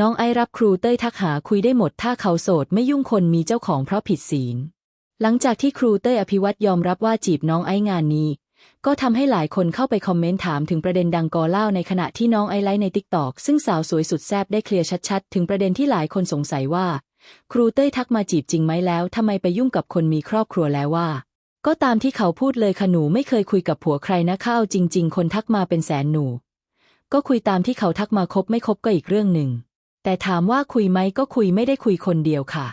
น้องไอรับครูเต้ยทักหาคุยได้หมดถ้าเขาโสดไม่ยุ่งคนมีเจ้าของเพราะผิดศีล หลังจากที่ครูเต้ยอภิวัตยอมรับว่าจีบน้องไองานนี้ ก็ทำให้หลายคนเข้าไปคอมเมนต์ถามถึงประเด็นดังกอเล่าในขณะที่น้องไอไลฟ์ในติ๊กตอกซึ่งสาวสวยสุดแซ่บได้เคลียร์ชัดๆ ถึงประเด็นที่หลายคนสงสัยว่า ครูเต้ยทักมาจีบจริงไหมแล้วทำไมไปยุ่งกับคนมีครอบครัวแล้วว่า ก็ตามที่เขาพูดเลยค่ะหนูไม่เคยคุยกับผัวใครนะข้าวจริง ๆ คนทักมาเป็นแสนหนู ก็คุยตามที่เขาทักมาคบไม่คบก็อีกเรื่องหนึ่ง แต่ถามว่าคุยไหมก็คุยไม่ได้คุยคนเดียวค่ะ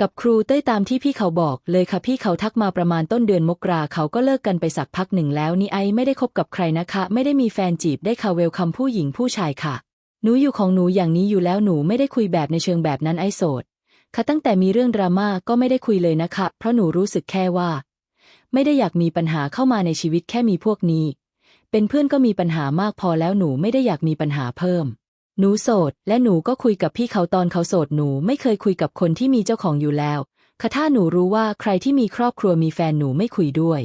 กับครูเต้ยตามที่พี่เขาบอกเลยค่ะพี่เขาทักมาประมาณต้นเดือนมกราเขาก็เลิกกันไปสักพักหนึ่งแล้วนี่ไอไม่ได้คบกับใครนะคะ ไม่ได้มีแฟนจีบได้ค่ะเวลคัมผู้หญิงผู้ชายค่ะ หนูอยู่ของหนูอย่างนี้อยู่แล้วหนูไม่ได้คุยแบบในเชิงแบบนั้นไอโสดค่ะตั้งแต่มีเรื่องดราม่าก็ไม่ได้คุยเลยนะคะ เพราะหนูรู้สึกแค่ว่า ไม่ได้อยากมีปัญหาเข้ามาในชีวิตแค่มีพวกนี้ เป็นเพื่อนก็มีปัญหามากพอแล้วหนูไม่ได้อยากมีปัญหาเพิ่ม หนูโสด และหนูก็คุยกับพี่เขาตอนเขาโสดหนูไม่เคยคุยกับคนที่มีเจ้าของอยู่แล้วค่ะถ้าหนูรู้ว่าใครที่มีครอบครัวมีแฟนหนูไม่คุยด้วย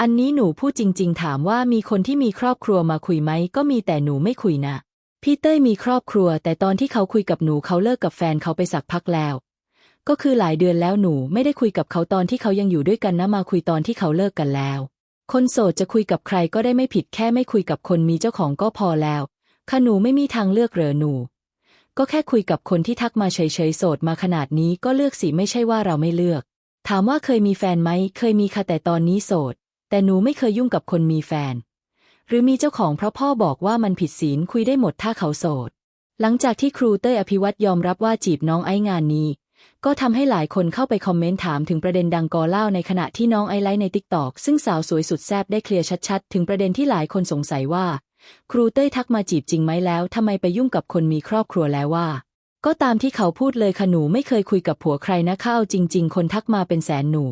อันนี้หนูพูดจริง ๆ ถามว่ามีคนที่มีครอบครัวมาคุยไหมก็มีแต่หนูไม่คุยนะพี่เต้ยมีครอบครัว แต่ตอนที่เขาคุยกับหนูเขาเลิกกับแฟนเขาไปสักพักแล้ว ก็คือหลายเดือนแล้วหนูไม่ได้คุยกับเขาตอนที่เขายังอยู่ด้วยกันนะมาคุยตอนที่เขาเลิกกันแล้ว คนโสดจะคุยกับใครก็ได้ไม่ผิดแค่ไม่คุยกับคนมีเจ้าของก็พอแล้ว ค่ะหนูไม่มีทางเลือกเหรอหนู ก็แค่คุยกับคนที่ทักมาเฉยๆโสดมาขนาดนี้ก็เลือกสิไม่ใช่ว่าเราไม่เลือก ถามว่าเคยมีแฟนไหม เคยมีค่ะแต่ตอนนี้โสด แต่หนูไม่เคยยุ่งกับคนมีแฟน หรือมีเจ้าของเพราะพ่อบอกว่ามันผิดศีลคุยได้หมดถ้าเขาโสด หลังจากที่ครูเต้ยอภิวัตยอมรับว่าจีบน้องไอ้งานนี้ ก็ทำให้หลายคนเข้าไปคอมเมนต์ถามถึงประเด็นดังกอเล่าในขณะที่น้องไอไลฟ์ในติ๊กตอกซึ่งสาวสวยสุดแซ่บได้เคลียร์ชัดๆ ถึงประเด็นที่หลายคนสงสัยว่า ครูเต้ยทักมาจีบจริงไหมแล้วทำไมไปยุ่งกับคนมีครอบครัวแล้วว่า ก็ตามที่เขาพูดเลยค่ะหนูไม่เคยคุยกับผัวใครนะข้าวจริง ๆ คนทักมาเป็นแสนหนู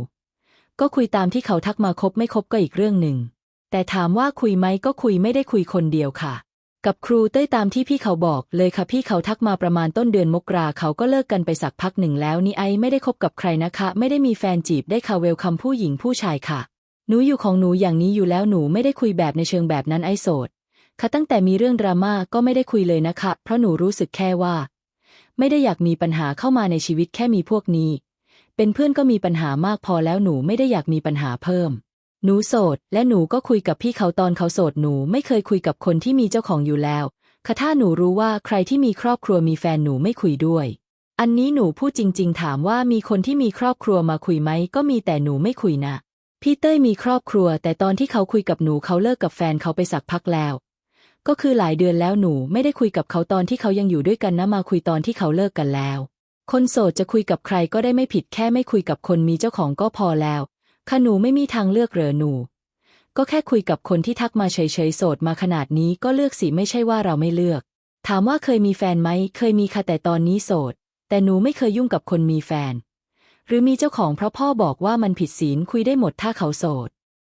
ก็คุยตามที่เขาทักมาคบไม่คบก็อีกเรื่องหนึ่ง แต่ถามว่าคุยไหมก็คุยไม่ได้คุยคนเดียวค่ะ กับครูเต้ยตามที่พี่เขาบอกเลยค่ะพี่เขาทักมาประมาณต้นเดือนมกราเขาก็เลิกกันไปสักพักหนึ่งแล้วนี่ไอไม่ได้คบกับใครนะคะ ไม่ได้มีแฟนจีบได้ค่ะเวลคัมผู้หญิงผู้ชายค่ะหนูอยู่ของหนูอย่างนี้อยู่แล้วหนูไม่ได้คุยแบบในเชิงแบบนั้นไอโสด ค่ะตั้งแต่มีเรื่องดราม่าก็ไม่ได้คุยเลยนะคะ เพราะหนูรู้สึกแค่ว่า ไม่ได้อยากมีปัญหาเข้ามาในชีวิตแค่มีพวกนี้ เป็นเพื่อนก็มีปัญหามากพอแล้วหนูไม่ได้อยากมีปัญหาเพิ่ม หนูโสด และหนูก็คุยกับพี่เขาตอนเขาโสดหนูไม่เคยคุยกับคนที่มีเจ้าของอยู่แล้วค่ะถ้าหนูรู้ว่าใครที่มีครอบครัวมีแฟนหนูไม่คุยด้วย อันนี้หนูพูดจริง ๆ ถามว่ามีคนที่มีครอบครัวมาคุยไหมก็มีแต่หนูไม่คุยนะพี่เต้ยมีครอบครัว แต่ตอนที่เขาคุยกับหนูเขาเลิกกับแฟนเขาไปสักพักแล้ว ก็คือหลายเดือนแล้วหนูไม่ได้คุยกับเขาตอนที่เขายังอยู่ด้วยกันนะมาคุยตอนที่เขาเลิกกันแล้ว คนโสดจะคุยกับใครก็ได้ไม่ผิดแค่ไม่คุยกับคนมีเจ้าของก็พอแล้ว ค่ะหนูไม่มีทางเลือกเหรอหนู ก็แค่คุยกับคนที่ทักมาเฉยๆโสดมาขนาดนี้ก็เลือกสิไม่ใช่ว่าเราไม่เลือก ถามว่าเคยมีแฟนไหมเคยมีค่ะแต่ตอนนี้โสด แต่หนูไม่เคยยุ่งกับคนมีแฟน หรือมีเจ้าของเพราะพ่อบอกว่ามันผิดศีลคุยได้หมดถ้าเขาโสด